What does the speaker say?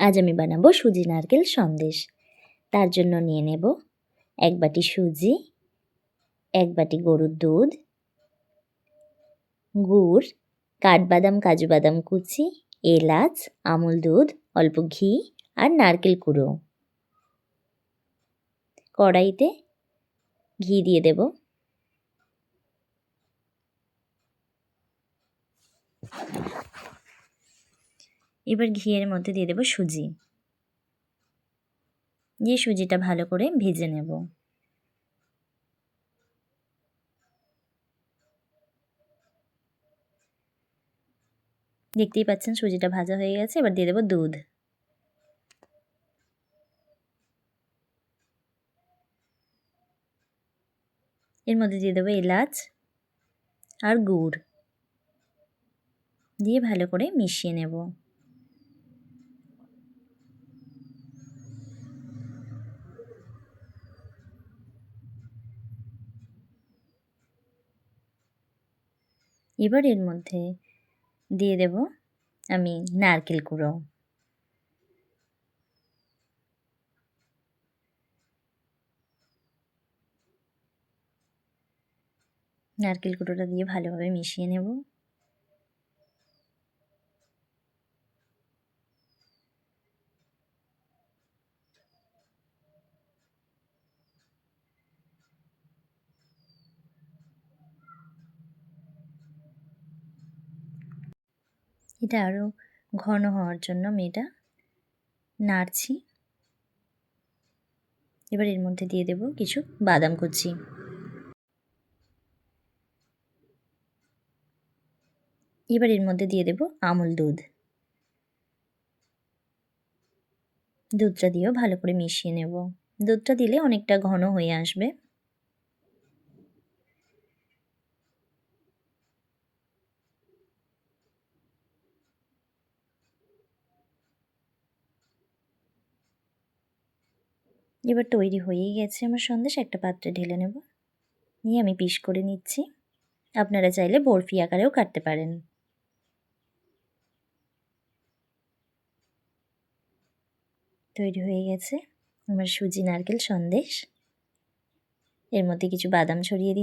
আজ আমি বানাবো সুজি নারকেল সন্দেশ। তার জন্য নিয়ে নেব এক বাটি সুজি, এক বাটি গরুর দুধ, গুড়, কাঠবাদাম, কাজু বাদাম কুচি, এলাচ, আমুল দুধ, অল্প ঘি আর নারকেল কুড়ো। কড়াইতে ঘি দিয়ে দেব। এবার ঘিয়ের মধ্যে দিয়ে দেব সুজি। দিয়ে সুজিটা ভালো করে ভেজে নেব। দেখতেই পাচ্ছেন সুজিটা ভাজা হয়ে গেছে, এবার দিয়ে দেবো দুধ। এর মধ্যে দিয়ে দেবো এলাচ আর গুড়। দিয়ে ভালো করে মিশিয়ে নেব। এবার এর মধ্যে দিয়ে দেব আমি নারকেল কুড়ো। নারকেল কুড়োটা দিয়ে ভালোভাবে মিশিয়ে নেব। এটা আরও ঘন হওয়ার জন্য আমি এটা নাড়ছি। এবার এর মধ্যে দিয়ে দেব কিছু বাদাম কুচি। এবার এর মধ্যে দিয়ে দেব আমুল দুধ। দুধটা দিয়েও ভালো করে মিশিয়ে নেব। দুধটা দিলে অনেকটা ঘন হয়ে আসবে। এবার তৈরি হয়েই গেছে আমার সন্দেশ, একটা পাত্রে ঢেলে নেব। নিয়ে আমি পিস করে নিচ্ছি। আপনারা চাইলে বরফি আকারেও কাটতে পারেন। তৈরি হয়ে গেছে আমার সুজি নারকেল সন্দেশ। এর মধ্যে কিছু বাদাম ছড়িয়ে দিই